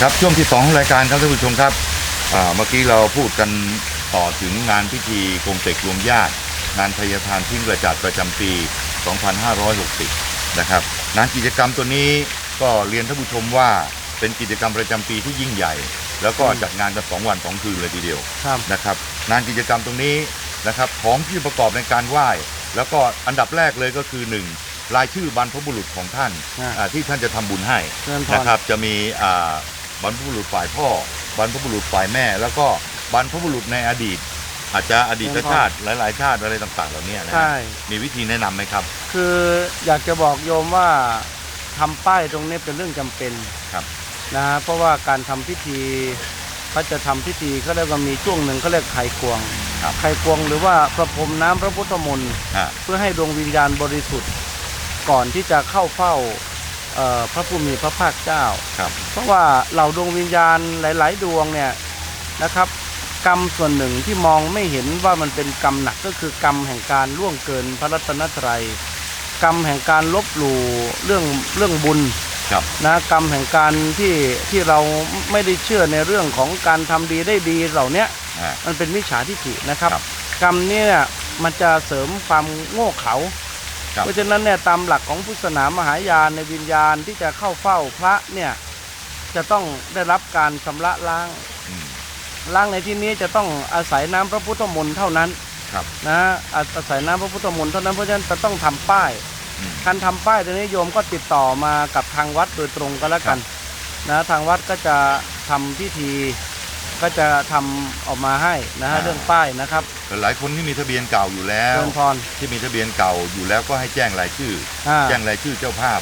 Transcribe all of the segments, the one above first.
ครับช่วงที่สองของรายการครับท่านผู้ชมครับอ่าเมื่อกี้เราพูดกันต่อถึงงานพิธีกงเต็กรวมญาติ งานพยทานทิ้งกระจัดประจำปี 2560 นะครับงานกิจกรรมตัวนี้ก็เรียนท่านผู้ชมว่าเป็นกิจกรรมประจำปีที่ยิ่งใหญ่ แล้วก็จัดงานกันสองวันสองคืนเลยทีเดียวครับนะครับงานกิจกรรมตรงนี้นะครับของที่ประกอบในการไหว้ แล้วก็อันดับแรกเลยก็คือหนึ่ง รายชื่อบรรพบุรุษของท่านอ่าอ่าที่ท่านจะทำบุญให้เชิญพร นะครับ จะมีอ่าบรรพบุรุษฝ่ายพ่อบรรพบุรุษฝ่ายแม่ แล้วก็บรรพบุรุษในอดีต อาจจะอดีตชาติหลาย ๆ ชาติอะไรต่างๆ เหล่านี้นะฮะใช่ มีวิธีแนะนำไหมครับ คืออยากจะบอกโยมว่าทำป้ายตรงนี้เป็นเรื่องจำเป็นครับ นะฮะเพราะว่าการทำพิธีเขาจะทำพิธีเขาเรียกว่ามีช่วงหนึ่งเขาเรียกไขควงครับ ไขควงหรือว่าประพรมน้ำพระพุทธมนต์ อ่า เพื่อให้ดวงวิญญาณบริสุทธิ์ ก่อนที่จะเข้าเฝ้าเอ่อพระผู้มีพระภาคเจ้าครับเพราะว่าเหล่าดวงวิญญาณหลาย ๆ ดวงเนี่ยนะครับ กรรมส่วนหนึ่งที่มองไม่เห็นว่ามันเป็นกรรมหนักก็คือกรรมแห่งการล่วงเกินพระรัตนตรัย กรรมแห่งการลบหลู่เรื่องเรื่องบุญครับนะกรรมแห่งการที่ที่เราไม่ได้เชื่อในเรื่องของการทำดีได้ดีเหล่าเนี้ยอ่ามันเป็นมิจฉาทิฏฐินะครับครับ กรรมเนี่ยมันจะเสริมความโง่เขลาครับ เพราะฉะนั้นเนี่ยตามหลักของพุทธศาสนามหายานในวิญญาณที่จะเข้าเฝ้าพระเนี่ยจะต้องได้รับการชำระล้างอืมล้างในที่นี้จะต้องอาศัยน้ำพระพุทธมนต์เท่านั้นครับนะอาอาศัยน้ำพระพุทธมนต์เท่านั้นเพราะฉะนั้นจะต้องทำป้ายอืมการทำป้ายตัวนี้โยมก็ติดต่อมากับทางวัดโดยตรงก็แล้วกันนะทางวัดก็จะทำพิธี ก็จะทำออกมาให้นะฮะเรื่องป้ายนะครับแต่หลายคนที่มีทะเบียนเก่าอยู่แล้ว เชิญพร ที่มีทะเบียนเก่าอยู่แล้วก็ให้แจ้งรายชื่อ อ่าแจ้งรายชื่อเจ้าภาพ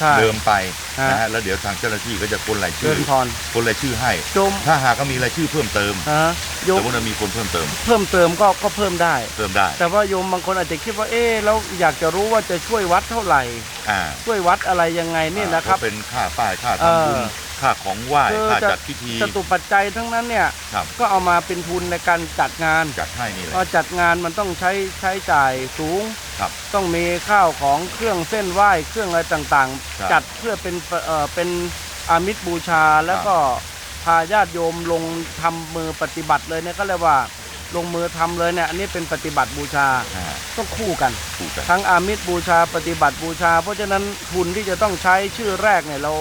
ใช่ เดิมไปฮะ นะฮะแล้วเดี๋ยวทางเจ้าหน้าที่ก็จะคนรายเชิชื่อญพรคนรายชื่อให้โยมถ้าหากก็มีรายชื่อเพิ่มเติมฮะโยสมมมติว่ามีคนเพิ่มเติมเพิ่มเติมก็ก็เพิ่มได้ เพิ่มได้แต่ว่าโยมบางคนอาจจะคิดว่าเอ๊ะแล้วอยากจะรู้ว่าจะช่วยวัดเท่าไหร่ อ่าช่วยวัดอะไรยังไงนี่นะครับ ก็เป็นค่าป้ายค่าทำบุญเออ ค่าของไหว้คือค่าจะจัดพิธีจตุปัจจัยทั้งนั้นเนี่ยครับก็เอามาเป็นทุนในการจัดงานจัดให้นี่แหพละอจัดงานมันต้องใช้ใช้จ่ายสูง ครับ ต้องมีข้าวของเครื่องเส้นไหว้เครื่องอะไรต่างครับ ๆ จัดเพื่อเป็นเอ่อเป็นอามิตรบูชาแล้วก็พาญาติโยมลงทำมือปฏิบัติเลยเนี่ยก็เรียกว่าลงมือทำเลยเนี่ยอันนี้เป็นปฏิบัติบูชาอ่าต้องคู่กัน ถูกกัน ทั้งอามิตรบูชาปฏิบัติบูชา เพราะฉะนั้นทุนที่จะต้องใช้ชื่อแรกเนี่ยเรา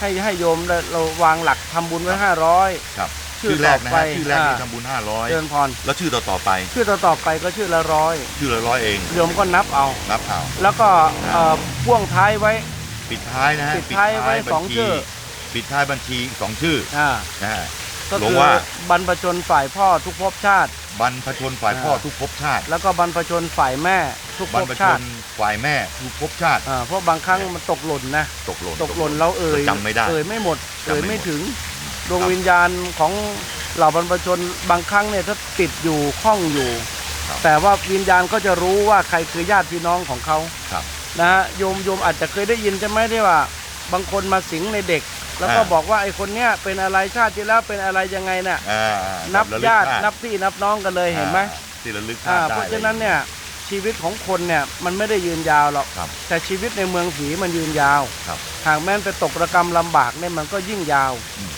ให้ให้โยมเราเราวางหลักทำบุญไว้ห้าร้อยครับ ชื่อชื่อแรกนะต่อไปฮะชื่อแรกที่อ่าทำบุญเดินพร500แล้วชื่อต่อต่อๆไป ชื่อต่อต่อไปก็ชื่อละร้อยชื่อละร้อยเองโยมก็นับเอานับเอาแล้วก็เอ่อพ่วงท้ายไว้ ปิดท้ายนะฮะปิดท้ายไว้สองบัญชีชื่อ ปิดท้ายบัญชีอีกสองชื่ออ่านะฮะก็ลคืงอว่าบรรพชนฝ่ายพ่อทุกภพชาติ บรรพชนฝ่ายพ่ออ่าทุกภพชาติแล้วก็บรรพชนฝ่ายแม่ทุกบรภรพพชชาตินฝ่ายแม่ทุกภพชาติอ่าเพราะบางครั้งมันตกหล่นนะตกหล่นตกหล่นเราเอ่ยจำไม่ได้เอ่ยไม่หมดจำไม่เอ่ยไม่หมดถึงดวงวิญญาณของเหล่าบรรพชนบางครั้งเนี่ยถ้าติดอยู่ข้องอยู่ครับแต่ว่าวิญญาณก็จะรู้ว่าใครคือญาติพี่น้องของเขาครับนะฮะโยมโยมอาจจะเคยได้ยินใช่ไหมที่ว่า บางคนมาสิงในเด็ก แล้วก็อ่า บอกว่าไอ้คนเนี้ยเป็นอะไรชาติที่แล้วเป็นอะไรยังไงเนี่ยอ่านับระลึกญาติชนับพี่นับน้องกันเลยเห็นไหมอ่าที่ระลึกชาอ่าติได้เพราะฉะนั้นเนี่ยชีวิตของคนเนี่ยมันไม่ได้ยืนยาวหรอก ครับ แต่ชีวิตในเมืองผีมันยืนยาว ครับ หากแม้นไปตกระกรรมลำบากเนี่ยมันก็ยิ่งยาวอืม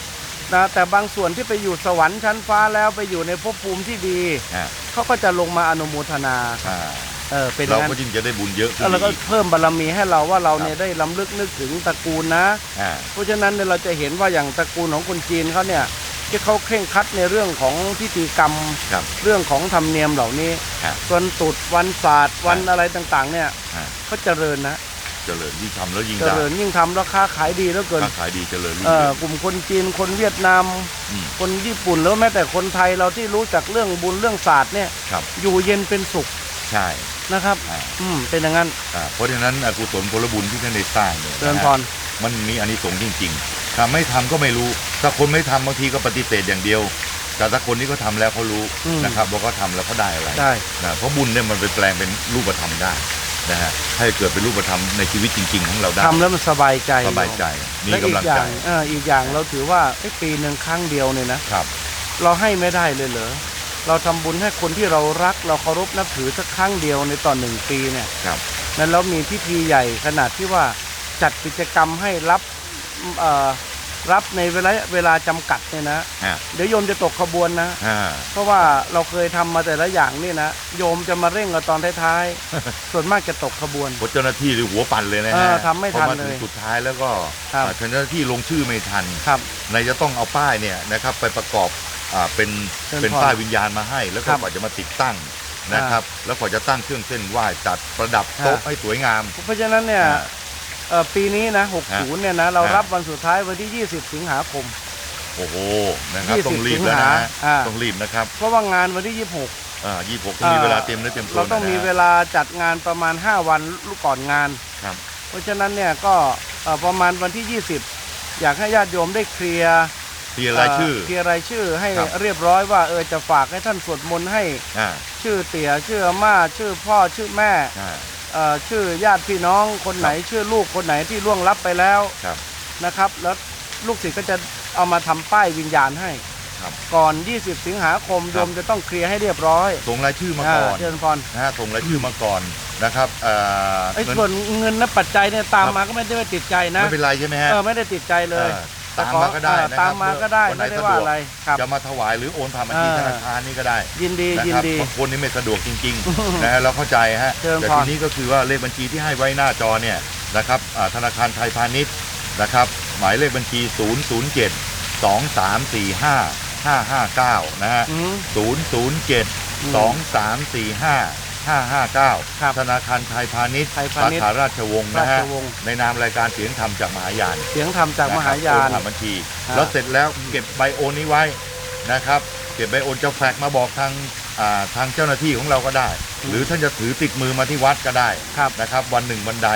นะแต่บางส่วนที่ไปอยู่สวรรค์ชั้นฟ้าแล้วไปอยู่ในภพภูมิที่ดี อ่าเขาก็จะลงมาอนุโมทนา อ่า เออเป็นอเราย่างนั้นก็ยิ่งจะได้บุญเยอะขึ้นแล้วก็อีกเพิ่มบารมีให้เราว่าเราเนี่ยครับได้ล้ำลึกนึกถึงตระกูลนะ อ่า เพราะฉะนั้นเนี่ยเราจะเห็นว่าอย่างตระกูลของคนจีนเขาเนี่ยที่เขาเคร่งครัดในเรื่องของพิธีกรรม ครับ เรื่องของธรรมเนียมเหล่านี้ครับวันตรุษวันศาสตร์วันครับอะไรต่างๆ เนี่ยอ่าเขาเจริญนะเจริญยิ่งทำแล้วยิ่งเจได้ริญยิ่งทำราคาขายดีเหลือเกินค้าขายดีเจริญรุ่งเอ่เรือองกลุ่มคนจีนคนเวียดนาม มคนญี่ปุ่นแล้วแม้แต่คนไทยเราที่รู้จักเรื่องบุญเรื่องศาสตร์เนี่ย ครับ อยู่เย็นเป็นสุข ใช่ นะครับ อ่า อืม เป็นอย่างนั้นอ่าเพราะฉะนั้นอากุศลผลบุญที่ท่านได้สร้างเนี่ยเดินนะพฮะ ร มันมีอานิสงส์จริงๆถ้าไม่ทำก็ไม่รู้ ถ้าคนไม่ทำบางทีก็ปฏิเสธอย่างเดียว แต่ถ้าคนที่เขาทาแล้วเขารู้อืม นะครับว่าเขาทำแล้วเขาได้อะไรได้ นะเพราะบุญเนี่ยมันไปแปลงเป็นรูปธรรมได้นะฮะ ให้เกิดเป็นรูปธรรมในชีวิตจริง ๆ ของเราได้ทำแล้วมันสบายใจสบายใจ มีและอีกำลักงอย่าใจงเอออีกอย่างเราถือว่าไอ้ปีหนึ่งครั้งเดียวเนี่ยนะ ครับ เราให้ไม่ได้เลยเหรอ เราทำบุญให้คนที่เรารัก เราเคารพนับถือสักครั้งเดียวในต่อหนึ่งปีเนี่ยครับนั้นเรามีพิธีใหญ่ขนาดที่ว่าจัดกิจกรรมให้รับเอ่อรับในเวลาเวลาจำกัดเนี่ยนะฮะเดี๋ยวโยมจะตกขบวนนะฮะเพราะว่าเราเคยทำมาแต่ละอย่างนี่นะโยมจะมาเร่งเราตอนท้ายๆส่วนมากจะตกขบวนเพราะเจ้าหน้าที่หรือหัวปั่นเลยนะเอฮะอทำไม่ทันพอมาถึงเลยสุดท้ายแล้วก็ครับอ่าเจ้าหน้าที่ลงชื่อไม่ทันครับในจะต้องเอาป้ายเนี่ยนะครับไปประกอบ อ่าเป็นเชิญเป็นพรป้ายวิญญาณมาให้ แล้วก็ครับกว่าจะมาติดตั้งนะครับ แล้วกว่าจะตั้งเครื่องเส้นไหว้จัดประดับโต๊ะฮะให้สวยงาม เพราะฉะนั้นเนี่ยอ่าเอ่อปีนี้นะ 60 เนี่ยนะเราฮะรับวันสุดท้ายวันที่ 20 สิงหาคม โอ้โหนะครับ20ต้องรีบแล้วนะฮะสิงหาอ่าต้องรีบนะครับ เพราะว่างานวันที่อ่ายี่หกต้องมีเวลาเตรียมเนื้อเตรียม26ตัวเราต้องนะฮะมีเวลาจัดงานประมาณ 5 วันก่อนงานครับเพราะฉะนั้นเนี่ยก็เอ่อประมาณวันที่ 20 อยากให้ญาติโยมได้เคลียร์ เพียรายชื่อ เคลียร์รายชื่อให้ครับ เรียบร้อยว่าเออจะฝากให้ท่านสวดมนต์ให้อ่าชื่อเตี่ยชื่ออาม่าชื่อพ่อชื่อแม่อ่า เอ่อชื่อญาติพี่น้องคนไหน ชื่อลูกคนไหนที่ล่วงลับไปแล้วครับ นะครับ แล้วลูกศิษย์ก็จะเอามาทำป้ายวิญญาณให้ ครับ ก่อน 20 สิงหาคมคโยรับมจะต้องเคลียร์ให้เรียบร้อยส่งรายชื่อมาก่อนเชิญพรนะฮะส่งรายชื่อมาก่อนนะครับเอ่อไอ้เงินส่วนเงินและปัจจัยเนี่ยตามครับมาก็ไม่ได้ว่าติดใจนะไม่เป็นไรใช่ไหมฮะเออไม่ได้ติดใจเลยเออ ตามมาก็ได้เออนะคตารัมบมาก็ได้วันไหนไม่ได้สะว่าดวกอะไรครับจะมาถวายหรือโอนผ่านบัญชีเออธนาคารนี่ก็ได้ยินดีนะยินครับดีบางคนนี่ไม่สะดวกจริงๆนะฮะเราเข้าใจฮะเชิญแต่พรทีนี้ก็คือว่าเลขบัญชีที่ให้ไว้หน้าจอเนี่ยนะครับอ่าธนาคารไทยพาณิชย์นะครับหมายเลขบัญชี 007 2345 559 นะฮะอืม007 2345 559 ครับธนาคารไทยพาณิชย์ไทยพาสาณิชย์ขาราชวงศ์นะฮะราชวงศ์ ในนามรายการเสียงธรรมจากมหายานเสียงธรรมจากมหายาะนครับโอนผ่านบัญชี ฮะ แล้วเสร็จแล้วเก็บใบโอนนี้ไว้นะครับ เก็บใบโอนจะแฟกซ์มาบอกทางอ่าทางเจ้าหน้าที่ของเราก็ได้ หรือท่านจะถือติดมือมาที่วัดก็ได้ครับนะครับ วันหนึ่งวันใด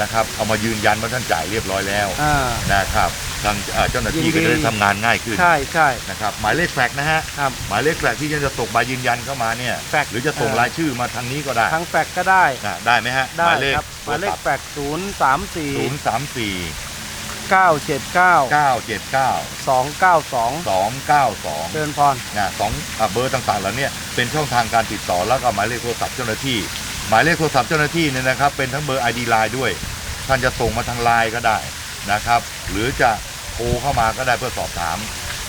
นะครับ เอามายืนยันว่าท่านจ่ายเรียบร้อยแล้วอ่านะครับ ทางอ่าเจ้าหน้าที่ยินดีก็จะได้ทำงานง่ายขึ้นใช่ใช่ นะครับหมายเลขแฟกซ์นะฮะครับหมายเลขแฟกซ์ที่จะส่งใบยืนยันเข้ามาเนี่ยแฟกซ์หรือจะส่งเอ่อ รายชื่อมาทางนี้ก็ได้ทั้งแฟกก็ได้นะได้ไหมฮะได้หมายเลขครับหมายเลขแฟกศูนย์สามสี่ศูนย์สามสี่เก้าเจ็ดเก้าเก้าเจ็ดเก้าสองเก้าสองสองเก้าสอง เชิญพร นะสองอะเบอร์ต่างๆเหล่านี้เป็นช่องทางการติดต่อแล้วก็หมายเลขโทรศัพท์เจ้าหน้าที่ หมายเลขโทรศัพท์เจ้าหน้าที่เนี่ยนะครับเป็นทั้งเบอร์ ID ไลน์ด้วย ท่านจะส่งมาทางไลน์ก็ได้ นะครับ หรือจะโทรเข้ามาก็ได้เพื่อสอบถาม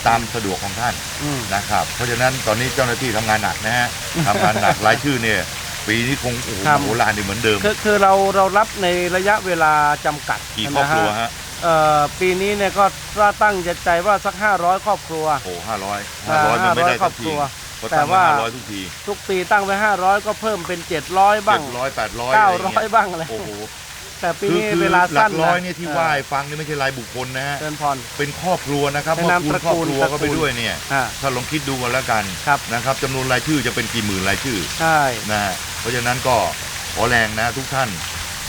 ตามสะดวกของท่านอืม นะครับ เพราะฉะนั้นตอนนี้เจ้าหน้าที่ทำงานหนักนะฮะทำงานหนักรายชื่อเนี่ยปีนี้คงโอ้โหครับ โหรานนี่เหมือนเดิมคือคือเราเรารับในระยะเวลาจำกัดกี่ครอบครัวนะฮะฮะเอ่อปีนี้เนี่ยก็ตั้งใจว่าสัก 500 ครอบครัว โอ้ห้าร้อยห้าร้อยมันไม่ได้ครสัอกบคทีรัวเพราะแต่ตั้งว่าห้าร้อยทุกทีทุกปีตั้งไว้ 500 ก็เพิ่มเป็น 700 บ้างเจ็ดร้อยแปดร้อยอะไรอย่างเงี้ย900 บ้างอะไรโอ้โห แต่ปีคือนี้คือเวลาหลัสั้กนร้อยะเนี่ยที่ออไหว้ฟังนี่ไม่ใช่รายบุคคลนะฮะ เชิญพร เป็นครอบครัวนะครับในเมื่นาอมคูณตระครอบกูลครัวตระกูลเข้าไปด้วยเนี่ยอ่า ถ้าลองคิดดูกันแล้วกันครับ นะครับจำนวนรายชื่อจะเป็นกี่หมื่นรายชื่อใช่ นะฮะเพราะฉะนั้นก็ขอแรงนะทุกท่าน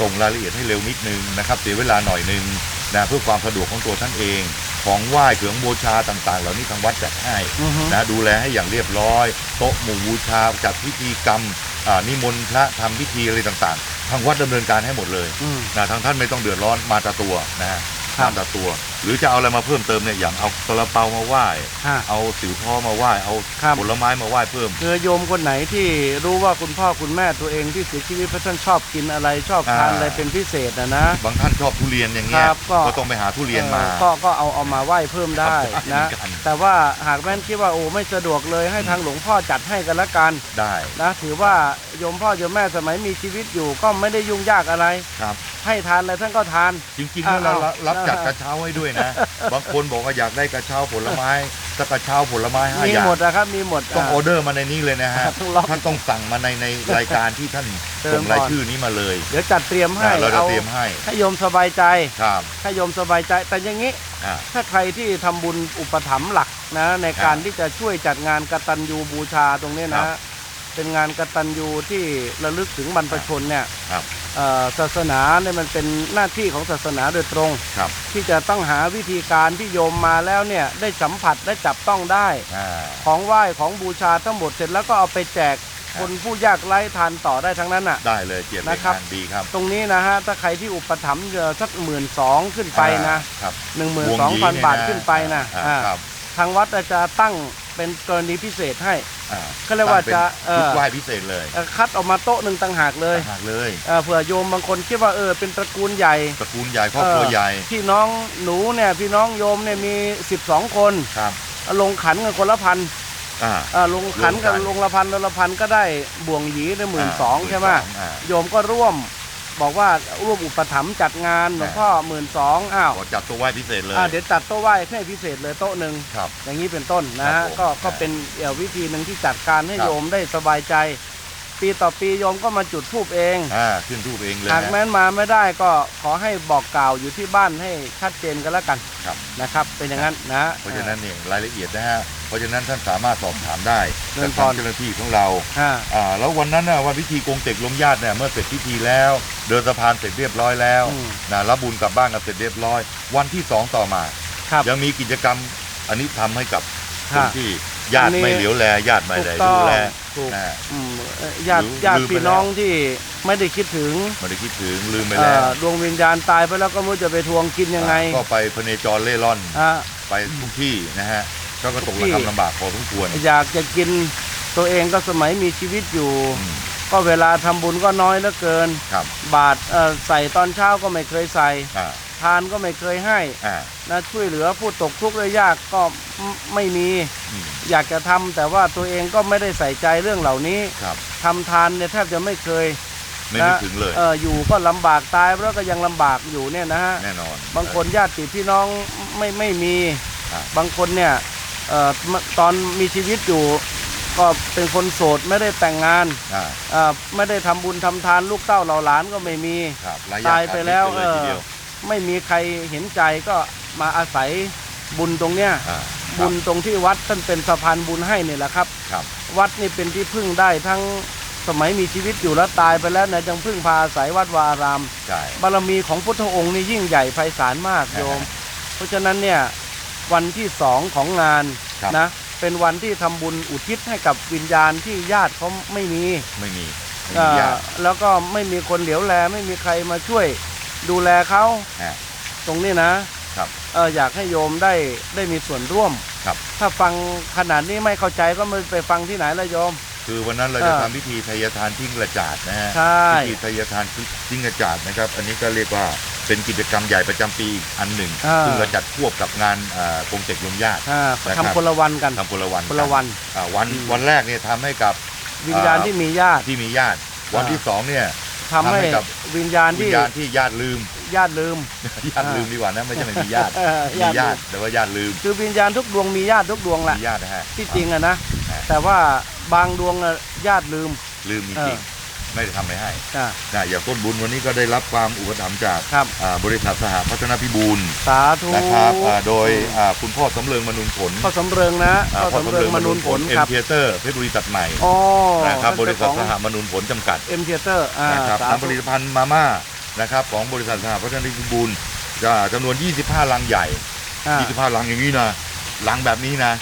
ส่งรายละเอียดให้เร็วนิดนึงนะครับเสียเวลาหน่อยนึงนะเพื่อความสะดวกของตัวท่านเอง ของไหว้เครื่องบูชาต่างๆ เหล่านี้ทางวัดจัดให้อือฮึ นะดูแลให้อย่างเรียบร้อย โต๊ะหมู่บูชาจัดพิธีกรรมอ่านิมนต์พระทำพิธีอะไรต่างๆ ทางวัดดำเนินการให้หมดเลยอืม นะทางท่านไม่ต้องเดือดร้อนมาแตาตัวนะฮะครับ มาแตาตัวหรือจะเอาอะไรมาเพิ่มเติมเนี่ยอย่างเอาตะลาเปามาไหว้อ่า เอาสิวท้อมาไหว้เอาครับ ผลไม้มาไหว้เพิ่ม คือโยมคนไหนที่รู้ว่าคุณพ่อคุณแม่ตัวเองที่เสียชีวิตเพราะท่านชอบกินอะไรชอบทานอ่า อะไรเป็นพิเศษนะนะ บางท่านชอบทุเรียนอย่างเงี้ยครับก็ ก็ต้องไปหาทุเรียนมา เออก็ก็เอาเอามาไหว้เพิ่มได้ครับนะ เหมือนกัน แต่ว่าหากแม่นคิดว่าโอ้ไม่สะดวกเลยให้ทางหลวงพ่อจัดให้กันละกันได้นะถือว่าโยมพ่อโยมแม่สมัยมีชีวิตอยู่ก็ไม่ได้ยุ่งยากอะไร ครับ ให้ทานอะไรท่านก็ทาน จริงๆแล้วเราเอารับเอาจัดกระเช้าให้ด้วยนะ บางคนบอกว่าอยากได้กระเช้าผลไม้สักกระเช้าผลไม้ห้ามีอย่างหมดนะครับมีหมดต้องาออเดอร์มาในนี้เลยนะฮะต้องล็อก ท่านต้องสั่งมาในในรายการที่ท่านเติมส่งรายก่อน ชื่อนี้มาเลยเดี๋ยวจัดเตรียมให้นะเราจะเอาเตรียมให้ให้โยมสบายใจครับให้โยมสบายใจ แต่อย่างนี้ อ่า ถ้าใครที่ทำบุญอุปถัมภ์หลักนะในการครับที่จะช่วยจัดงานกตัญญูบูชาตรงนี้ครันะบ เป็นงานกตัญญูที่ระลึกถึงบรรพชนเนี่ยครับ เอ่อศาสนาเนี่ยมันเป็นหน้าที่ของศาสนาโดยตรง ครับที่จะต้องหาวิธีการที่โยมมาแล้วเนี่ยได้สัมผัสได้จับต้องได้ อ่า ของไหว้ของบูชาทั้งหมดเสร็จแล้วก็เอาไปแจกครับ คนผู้ยากไร้ทานต่อได้ทั้งนั้นอะ ได้เลยเกียรติเป็นนะครับงานดีครับตรงนี้นะฮะถ้าใครที่อุปถัมภ์เอ่อสักหมื่นสองขึ้นไปนะอ่าครับหนึ่งหมื่นวงสองยีพันเยบาทขึ้นไปนะอ่าอ่าครับ ทางวัดจะตั้ง เป็นกรณีพิเศษให้อ่าเขาเรียกว่าจะตั้งเป็นชุดเอ่อไหว้พิเศษเลยเอ่อคัดออกมาโต๊ะหนึ่งต่างหากเลยต่างหากเลยเอ่อเผื่อโยมบางคนคิดว่าเออเป็นตระกูลใหญ่ตระกูลใหญ่ครอบครัวเออใหญ่พี่น้องหนูเนี่ยพี่น้องโยมเนี่ยมี 12 คนครับลงขันกันคนละพันอ่าอ่าลงขันกันรวมกันลงละพันละพันก็ได้บ่วงหยีได้หมื่นสองใช่ไหมอ่าโยมก็ร่วม บอกว่าร่วมอุปถัมภ์จัดงานหลวงพ่อหมื่นสองอ้าวขอจัดตัวไหว้พิเศษเลยอ่าเดี๋ยวจัดโต๊ะไหว้ให้พิเศษเลยโต๊ะหนึ่งครับอย่างนี้เป็นต้นนะครัฮะบผมก็ก็อ่าเป็นเอ่อวิธีหนึ่งที่จัดการให้ครับโยมได้สบายใจ ปีต่อปีโยมก็มาจุดธูปเองอ่าขึ้นทูปเองเลยหากนะแม้นมาไม่ได้ก็ขอให้บอกกล่าวอยู่ที่บ้านให้ชัดเจนกันแล้วกันครับนะครับ เป็นอย่างนั้นนะเพราะฉะนั้นเนี่ยรายละเอียดนะฮะเพราะฉะนั้นท่านสามารถสอบถามได้เชิญจากทางพรเจ้าหน้าที่ของเราอ่าอ่าแล้ววันนั้นนะวันพิธีกงเต็กลมญาติเนี่ยเมื่อเสร็จพิธีแล้ว เดินสะพานเสร็จเรียบร้อยแล้วอืมนะรับบุญกลับบ้านกันเสร็จเรียบร้อย วันที่สองต่อมาครับยังมีกิจกรรมอันนี้ทำให้กับคครันบที่ ญาอัตินนี้ไม่เหลียวแลญาติไม่ถูกได้ต้ดูองแลถูกนะ อืมเอ่อญาติลืมญาติลืมไปพี่แล้ว น้องที่ไม่ได้คิดถึงไม่ได้คิดถึงลืมไปเอ่แล้วอดวงวิญญาณตายไปแล้วก็ไม่รู้จะไปทวงกินยังไงก็ไปพเนจรเล่ร่อนอะไปทุกที่นะฮะก็ก็ตกทุกที่ ระกำลำบากพอสมควรอยากจะกินตัวเองก็สมัยมีชีวิตอยู่ อืมก็เวลาทำบุญก็น้อยเหลือเกิน ครับบาทเอ่อใส่ตอนเช้าก็ไม่เคยใส่ อ่า ทานก็ไม่เคยให้อ่า นะช่วยเหลือผู้ตกทุกข์ได้ยากก็ไม่ไม่มี อืม อยากจะทำแต่ว่าตัวเองก็ไม่ได้ใส่ใจเรื่องเหล่านี้ครับทำทานเนี่ยแทบจะไม่เคยไม่นึกถึงเลยเอออยู่ก็ลำบากตายแล้วก็ยังลำบากอยู่เนี่ยนะฮะ แน่นอน บางคนญาติพี่น้องไม่ไม่มี ครับบางคนเนี่ยเอ่อตอนมีชีวิตอยู่ ก็เป็นคนโสดไม่ได้แต่งงานอ่าเอ่อไม่ได้ทำบุญทำทานลูกเต้าเหล่าหลานก็ไม่มี ครับรตายไปแล้วขาดเอเลยทีอเดียว ไม่มีใครเห็นใจก็มาอาศัยบุญตรงเนี้ยอ่าบุญตรงที่วัดท่านเป็นสะพานบุญให้นี่แหละครับ ครับ วัดนี่เป็นที่พึ่งได้ทั้งสมัยมีชีวิตอยู่แล้วตายไปแล้วนะยังพึ่งพาอาศัยวัดวาอาราม ใช่ บารมีของพุทธองค์นี่ยิ่งใหญ่ไพศาลมากโยม เพราะฉะนั้นเนี่ยวันที่สองของงานครับ นะเป็นวันที่ทำบุญอุทิศให้กับวิญญาณที่ญาติเขาไม่มีไม่มีไม่อ่ามีญาติแล้วก็ไม่มีคนเหลียวแลไม่มีใครมาช่วย ดูแลเขาอ่า ตรงนี้นะครับเอออยากให้โยมได้ได้มีส่วนร่วมครับ ถ้าฟังขนาดนี้ไม่เข้าใจก็ไม่ไปฟังที่ไหนละโยม คือวันนั้นเราจะเออทำพิธีทายทานทิ้งกระจาดนะฮะใช่ พิธีทายทานทิ้งกระจาดนะครับ อันนี้ก็เรียกว่าเป็นกิจกรรมใหญ่ประจำปีอีกอันหนึ่งอ่า ซึ่งเราจัดควบกับงานอ่ากงเต็กลมญาติ อ่านะครับ ทำคนละวันกันทำคนละวันคนละวัน อ่าวันอืม วันแรกเนี่ยทำให้กับ วิญญาณที่มีญาติ ที่มีญาติ วันอ่า ที่สองเนี่ย ทำให้ทำให้กับวิญญาณวิที่ญญาณที่ญาติลืม ญาติลืม ญาติลืมดีกว่านะไม่ใช่ไม่มีญาติเออมีญาติ ญาติแต่ว่าญาติลืมคือวิญญาณทุกดวงมีญาติทุกดวงแหละมีญาตินะฮะ ที่จริงอะนะอ่าแต่ว่าบางดวงอะญาติลืมลืมจเอริองๆ ไม่ได้ทำอะไรให้อ่านะอย่างต้นบุญวันนี้ก็ได้รับความอุปถัมภ์จากครับ อ่าบริษัทสหพัฒนพิบูลสาธุนะครับอ่าโดยอ่าคุณพ่อสำเริงมนุนผลพ่อสำเริงนะอ่าพ่อสำเริงมนุนผลเอ็คมรับเทเตอร์เพชรบุรีตัดใหม่อ๋อนะครับบริษัทสเป็นหเจ้าของมนุนผลจำกัดเอ็มเทเตอร์อ่านะครับสาธุน้ำผลิตภัณฑ์มาม่านะครับของบริษัทสหพัฒนพิบูลจะจำนวน 25 ลังใหญ่ อ่า 25 ลังอย่างนี้นะลังแบบนี้นะ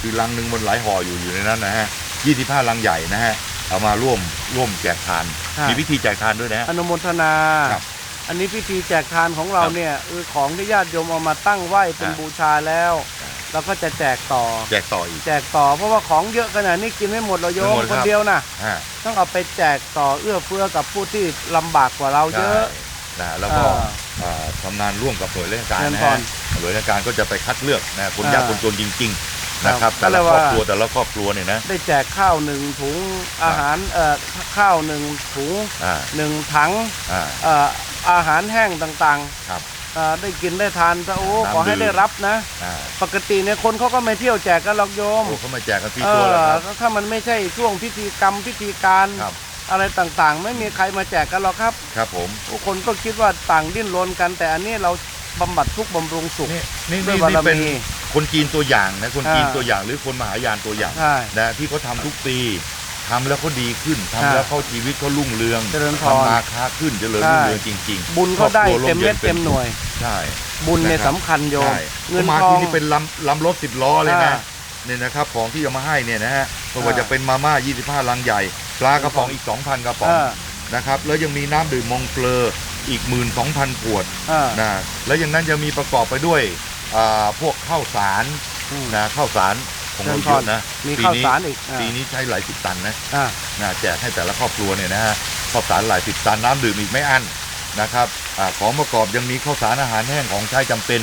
คือลังหนึ่งมันหลายห่ออยู่อยู่ในนั้นนะฮะ 25 ลังใหญ่นะฮะ เอามาร่วมร่วมแจกทานอ่ามีมีวิธีแจกทานด้วยนะฮะ อนุโมทนา ครับอันนี้พิธีแจกทานของเราครับเนี่ยคือของที่ญาติโยมเอามาตั้งไหว้เป็นอ่าบูชาแล้วอ่า เราก็จะแจกต่อ แจกต่ออีก แจกต่อเพราะว่าของเยอะขนาดนี้กินไม่หมดเราโยไม่มหมดคครันบ เดียวนะฮะต้องเอาไปแจกต่อเอื้อเฟื้อกับผู้ที่ลำบากกว่าเราเยอะ ใช่นะแล้วก็อ่าอ่าทำงานร่วมกับหน่วยราชการเชิญนะพฮะรหน่วยราชการก็จะไปคัดเลือกนะคนอ่ายากคนจนจริงๆ นะครับก็แต่เรีละยกครว่าอบครัวแต่ละครอบครัวเนี่ยนะได้แจกข้าวหนึ่งถุงอาหารเอ่อข้าวหนึ่งถุงอ่าหนึ่งถังอ่าเอ่ออาหารแห้งต่างครับๆเอ่อได้กินได้ทานซะโอ้น้ำขอให้ดื่มได้รับนะอ่าปกติเนี่ยคนเขาก็ไม่เที่ยวแจกกันหรอกโยมโอ้เขามาแจกกันที่เอตัวอแล้วครับถ้ามันไม่ใช่ช่วงพิธีกรรมพิธีการครับอะไรต่างๆ ไม่มีใครมาแจกกันหรอกครับ ครับผมทุกคนก็คิดว่าต่างดิ้นรนกันแต่อันนี้เรา บำบัดทุกข์บำรุงสุข นี่นี่ด้วยนี่บารนี่เป็นมีคนจีนตัวอย่างนะคนจีนอ่าตัวอย่างหรือคนมหายานตัวอย่างใช่นะที่เขาทำทุกปีทำแล้วเขาดีขึ้นทำอ่าแล้วเขาชีวิตเขารุ่งเรืองเจริญพรทำมาค้าขึ้นเจริญใช่รุ่งเรืองจริงบุญก็ได้ครอบครัวเต็มเม็ดร่มเย็นเป็นเต็มหน่วยๆใช่ บุญเนี่ยนะครับ สำคัญโยม ใช่เงินเขามาทองที่นี่เป็นลำลำรถสิบล้อเลยนะอ่าเนี่ยนะครับของที่จะมาให้เนี่ยนะฮะไม่ว่าอ่า จะเป็นมาม่า 25 ลังใหญ่ ปลากระป๋องอีก 2,000 กระป๋องอ่านะครับแล้วยังมีน้ำดื่มมองเกลอ อีก 12,000ขวดอ่า นะแล้วอย่างนั้นจะมีประกอบไปด้วยอ่าพวกข้าวสารอืมนะข้าวสารคงเชิลญดพเยรอะนะมีปีข้าวนี้สารอีกอ่าปีนี้ใช้หลายสิบตันนะอ่า นะแจกให้แต่ละครอบครัวเนี่ยนะฮะข้าวสารหลายสิบตันน้ำดื่มอีกไม่อั้นนะครับอาของประกอบยังมีข้าวสารอาหารแห้งของใช้จำเป็น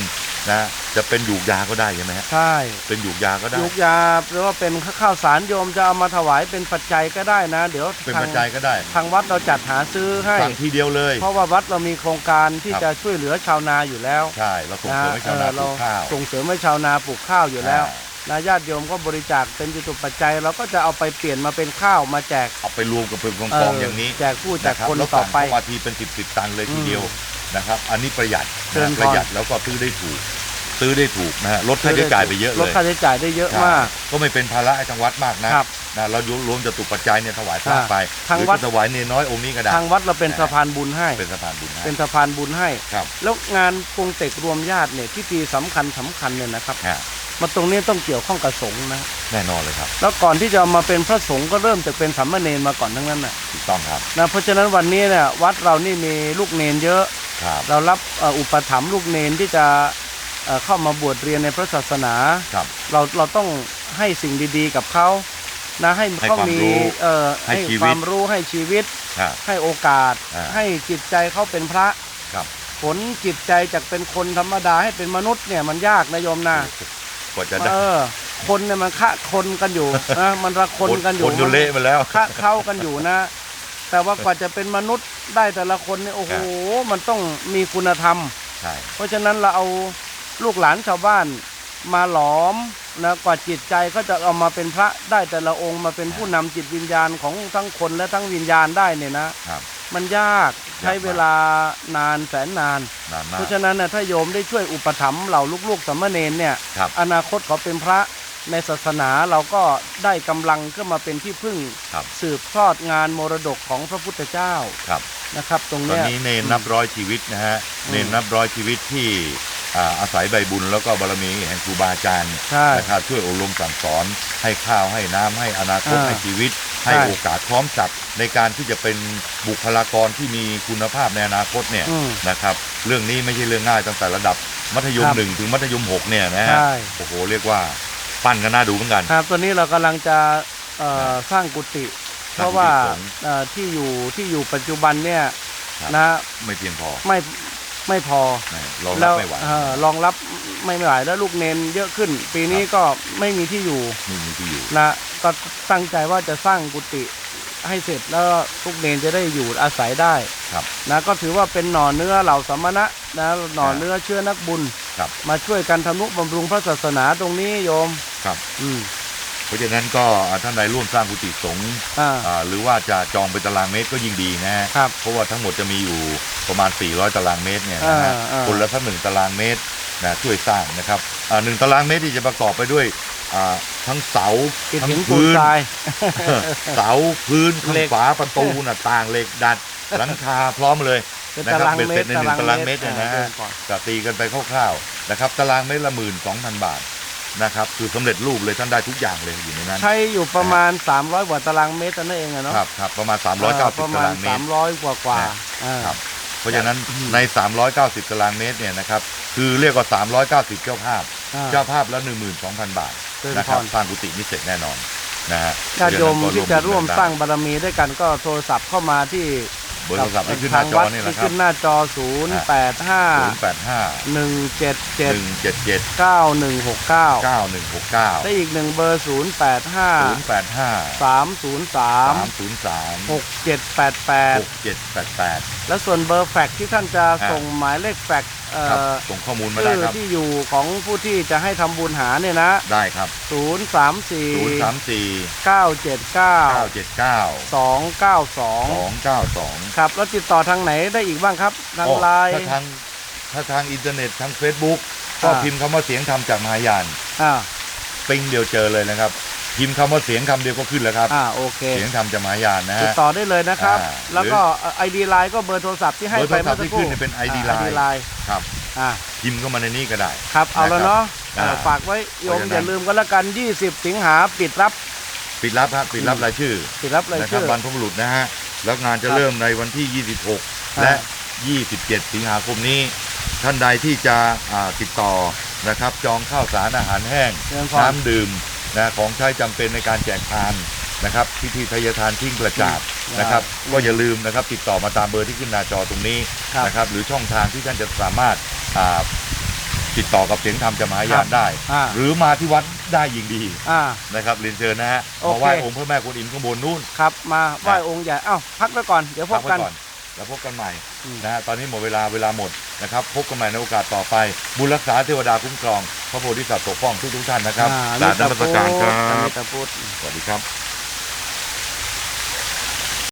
นะจะเป็นหยูกยาก็ได้ใช่ไหมฮะใช่เป็นหยูกยาก็ได้ ยุกยาหรือว่าเป็นข้าวสารโยมจะเอามาถวายเป็นปัจจัยก็ได้นะ เดี๋ยวเป็นทางปัจจัยก็ได้ทางวัดเราจัดหาซื้อให้ สั่งทีเดียวเลย เพราะว่าวัดเรามีโครงการที่ครับ จะช่วยเหลือชาวนาอยู่แล้วใช่เราส่งเสริมให้ชาวนาปลูกข้าว เออเรส่งเสริมให้ชาวนาปลูกข้าวอยู่แล้วอ่านะญาติโยมก็บริจาคเป็นจตุปัจจัยเราก็จะเอาไปเปลี่ยนมาเป็นข้าวมาแจกเอาไปรวมกับเป็นกองเกองอย่างนี้แจกผู้แจกนะครับคนแล้วต่อสั่งไป เข้ามาทีเป็นสิบสิบตันเลยทีเดียว นะครับ อันนี้ประหยัดเชิญนะพร ประหยัดแล้วก็ซื้อได้ถูก ซื้อได้ถูกนะฮะลดค่าใช้จ่ายไปเยอะลเลดยค่าใช้จ่ายได้เยอะมากก็ไม่เป็นภาระให้ทางวัดมากนะครับนะเรารวมจตุปัจจัยเนี่ยถวายพระอ่าไปทางหรือวัด จะถวายเนรน้อยองค์นี้ก็ได้ ทางวัดเราเป็นสะพานบุญให้ เป็นสะพานบุญให้เป็นสะพานบุญให้ ครับแล้วงานกงเต็กรวมญาติเนี่ยพิธีสำคัญสำคัญเนี่ยนะครับฮะมาตรงนี้ต้องเกี่ยวข้องกับสงฆ์นะแน่นอนเลยครับแล้วก่อนที่จะมาเป็นพระสงฆ์ก็เริ่มจากเป็นสามเณรมาก่อนทั้งนั้นนะ ถูกต้องครับ นะเพราะฉะนั้นวันนี้เนี่ยวัดเรานี่มีลูกเนนเยอะ ครับเรารับเอ่ออุปถัมภ์ลูกเนนที่จะเอ่อเข้ามาบวชเรียนในพระศาสนาครับเราเราต้องให้สิ่งดีๆกับเขานะให้ให้เขาความมีรู้เอ่อให้ชีวิตความรู้ให้ชีวิตครับให้โอกาสอ่าให้จิตใจเขาเป็นพระครับผลจิตใจจากเป็นคนธรรมดาให้เป็นมนุษย์เนี่ยมันยากนะโยมนะกว่าจะได้เออคนเนี่ยมันคะคนกันอยู่นะมันระคนกันอยู่คนจนเละไปแล้วคะเข้ากันอยู่นะ แต่ว่ากว่าจะเป็นมนุษย์ได้แต่ละคนเนี่ยโอ้โหมันต้องมีคุณธรรม ใช่ เพราะฉะนั้นเราเอาลูกหลานชาวบ้านมาหลอมนะกว่าจิตใจก็จะเอามาเป็นพระได้แต่ละองค์มาเป็นผู้นำจิตวิญญาณของทั้งคนและทั้งวิญญาณได้เนี่ยนะครับ มันยากใช้เวลานานแสนนานนานมาเพกราะฉะนั้นนะถ้าโยมได้ช่วยอุปถัมภ์เหล่าลูกๆสามเณรเนี่ยครับอนาคตเขาเป็นพระ ในศาสนาเราก็ได้กำลังขึ้นมาเป็นที่พึ่งครับสืบทอดงานมรดกของพระพุทธเจ้าครับนะครับ ตรงตอนเนี้ยนี้เนนนับร้อยชีวิตนะฮะอืมเนนนับร้อยชีวิตที่อ่าอาศัยใบบุญแล้วก็บารมีแห่งครูบาอาจารย์ใช่นะครับช่วยอบรมสั่งสอนให้ข้าวให้น้ำให้อนาคตอ่าให้ชีวิต ให้ใช่โอกาสพร้อมจับในการที่จะเป็นบุคลากรที่มีคุณภาพในอนาคตเนี่ยอืมนะครับเรื่องนี้ไม่ใช่เรื่องง่ายตั้งแต่ระดับมัธยมครับหนึ่งถึงมัธยมหกเนี่ยนะฮะใช่โอ้โหเรียกว่า ปั้นกันน่าดูเหมือนกัน ครับตอนนี้เรากำลังจะเอ่อสร้างกุฏิเพสร้างกุฏิราะว่าสงฆ์ เอ่อที่อยู่ที่อยู่ปัจจุบันเนี่ยครับนะไม่เพียงพอไม่ไม่พอเรารัแล้บวไม่ไหวเอ่อรองรับไม่ไหวแล้วลูกเนนเยอะขึ้น ปีนี้ก็ไม่มีที่อยู่ไม่มีที่อยู่นะก็ตั้งใจว่าจะสร้างกุฏิ ให้เสร็จแล้วลูกเนนจะได้อยู่อาศัยได้ครับนะก็ถือว่าเป็นหน่อเนื้อเหล่าสมณะนะหน่อเนื้อเชื่อนักบุญครับมาช่วยกันทำนุบำรุงพระศาสนาตรงนี้โยมครับ อืมเพราะฉะนั้นก็ท่านใดร่วมสร้างกุฏิสงฆ์อ่าอ่าหรือว่าจะจองเป็นตารางเมตรก็ยิ่งดีนะฮะครับเพราะว่าทั้งหมดจะมีอยู่ประมาณ 400 ตารางเมตรเนี่ยนะฮะอ่าอ่าคนละสักหนึ่งตารางเมตรนะช่วยสร้างนะครับอ่าหนึ่งตารางเมตรที่จะประกอบไปด้วย อ่าทั้งเสาอิฐทั้หิงนปูนพื้นทราย เสาพื้นข้างเหล็ก ฝาประตูหน้าต่างเหล็กดัดหลังคาพร้อมเลย เป็นนะคตารับรางเป็นเมเสร็ตจรในหนึ่งตารางเมตรเนี่ยนะฮะดิก่อนก็ตีกันไปคร่าวๆนะครับตารางเมตรละหมื่นสองพันบาทนะครับคือสำเร็จรูปเลยท่านได้ทุกอย่างเลยอยู่ในนั้น ใช้อยู่ประมาณ 300กว่าตารางเมตรนั่นเองอะเนาะครับครับประมาณเออประ390มาตาณรางเมตร 300กว่ากว่านะ อ่า ครับเพราะฉะนั้นใน 390 ตารางเมตรเนี่ยนะครับคือเรียกว่า 390 เจ้าภาพ อ่า เจ้าภาพละ12,000 บาทเชิญ นะครับพรสร้างกุฏินี่เสร็จแน่นอนนะฮะญาติโยมที่จะร่วมสร้างเบารมีด้วยกันก็โทรศัพท์เข้ามาที่บอร์โทรศัพท์ที่ขึ้นหน้าจอนี่แหละที่ครับขึ้นหน้าจอ 0 8 5 085 177 177 9169 9169ได้อีกหนึ่งเบอร์ 0 8 5 085 303 303 6788 6788 และส่วนเบอร์แฟกซ์ที่ท่านจะส่งหมายเลขแฟกซ์ เอ่ครับอส่งข้อมูลมาได้ชื่อครับ ที่อยู่ของผู้ที่จะให้ทำบุญหาเนี่ยนะ ได้ครับ 0 3 4 034 9 7 9 979 2 9 2 292ครับ แล้วติดต่อทางไหนได้อีกบ้างครับ ทางอ๋อไลน์ ถ้าทางถ้าทางอินเทอร์เน็ตทาง Facebook ก็อ่า พิมพ์คำว่าเสียงธรรมจากมหายาน อ่า ปิ้งเดียวเจอเลยนะครับ พิมพ์คำว่าเสียงคำเดียวก็ขึ้นแล้วครับ อ่าโอเค เสียงธรรมจากมหายานนะติดฮะ ต่อได้เลยนะครับ อ่าแล้วก็ไอดีไลน์ก็เบอร์โทรศัพท์ที่ให้เบอร์ไปโทรศัพท์เมื่อสักที่ครู่ขึ้นเนี่ยเป็น ID อ่า Line Line ครับ อ่าพิมพ์เข้ามาในนี้ก็ได้ ครับเอาแล้วเนาะอ่า เอ่อฝากไว้โยมเพราะฉะนั้นอย่าลืมกันละกัน 20 สิงหาปิดรับปิดรับครับปิดรับรายชื่อปิดรับรายนะครัชื่บอ บรรพบุรุษนะฮะแล้วงานจะครับเริ่มในวันที่ 26อ่าและ 27 สิงหาคมนี้ ท่านใดที่จะอ่าติดต่อนะครับจองข้าวสารอาหารแห้งเชิญพรน้ำดื่ม นะของใช้จำเป็นในการแจกทานนะครับพิธีทายทานทิ้งกระจาดอืมนะครับอืมก็อย่าลืมนะครับติดต่อมาตามเบอร์ที่ขึ้นหน้าจอตรงนี้ครับนะครับหรือช่องทางที่ท่านจะสามารถอ่าติดต่อกับเสียงธรรมจะมหายานได้อ่าหรือมาที่วัดได้ยิ่งดีอ่านะครับเรียนเชิญนะฮะโอเคมาไหว้องค์พระแม่กวนอิมข้างบนนู่นครับมาไหว้องค์ใหญ่เอ้าพักไว้ก่อนเดี๋ยวพพับกไว้กันก่อน แล้วพบกันใหม่อืมนะฮะตอนนี้หมดเวลาเวลาหมดนะครับ พบกันใหม่ในโอกาสต่อไป บุญรักษาเทวดาคุ้มครอง พระโพธิสัตว์ปกป้องทุกทุกๆท่านนะครับอ่กราบนมัสการครัอบมิตาพุทธสวัสดีครับ